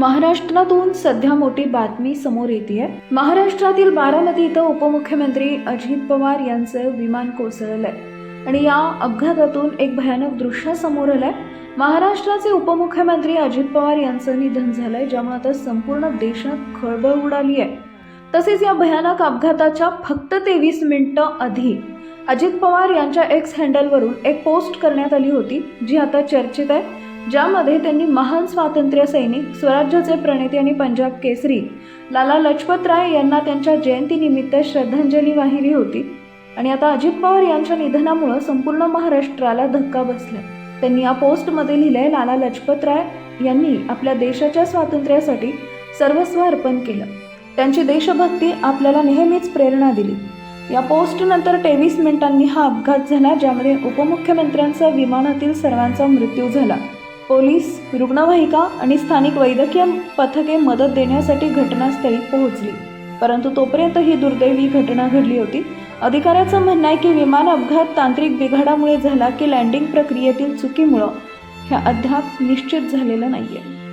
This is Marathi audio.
महाराष्ट्रातून सध्या मोठी बातमी समोर येते महाराष्ट्रातील बारामती इथं उपमुख्यमंत्री अजित पवार यांचं विमान कोसळलंय. आणि या अपघातातून एक भयानक दृश्य समोर आलंय. महाराष्ट्राचे उपमुख्यमंत्री अजित पवार यांचं निधन झालंय ज्यामुळे आता संपूर्ण देशात खळबळ उडाली आहे तसेच या भयानक अपघाताच्या फक्त तेवीस मिनिटं आधी अजित पवार यांच्या एक्स हँडलवरून एक पोस्ट करण्यात आली होती जी आता चर्चेत आहे. ज्यामध्ये त्यांनी महान स्वातंत्र्य सैनिक स्वराज्याचे प्रणेते आणि पंजाब केसरी लाला लजपत राय यांना त्यांच्या जयंतीनिमित्त श्रद्धांजली वाहिली होती. आणि आता अजित पवार यांच्या निधनामुळं संपूर्ण महाराष्ट्राला धक्का बसला. त्यांनी या पोस्टमध्ये लिहिलंय लाला लजपत राय यांनी आपल्या देशाच्या स्वातंत्र्यासाठी सर्वस्व अर्पण केलं. त्यांची देशभक्ती आपल्याला नेहमीच प्रेरणा दिली. या पोस्टनंतर तेवीस मिनिटांनी हा अपघात झाला ज्यामध्ये उपमुख्यमंत्र्यांचा विमानातील सर्वांचा मृत्यू झाला. पोलीस रुग्णवाहिका आणि स्थानिक वैद्यकीय पथके मदत देण्यासाठी घटनास्थळी पोहोचली. परंतु तोपर्यंत ही दुर्दैवी घटना घडली होती. अधिकाऱ्याचं म्हणणं आहे की विमान अपघात तांत्रिक बिघाडामुळे झाला की लँडिंग प्रक्रियेतील चुकीमुळं. हे अद्याप निश्चित झालेलं आहे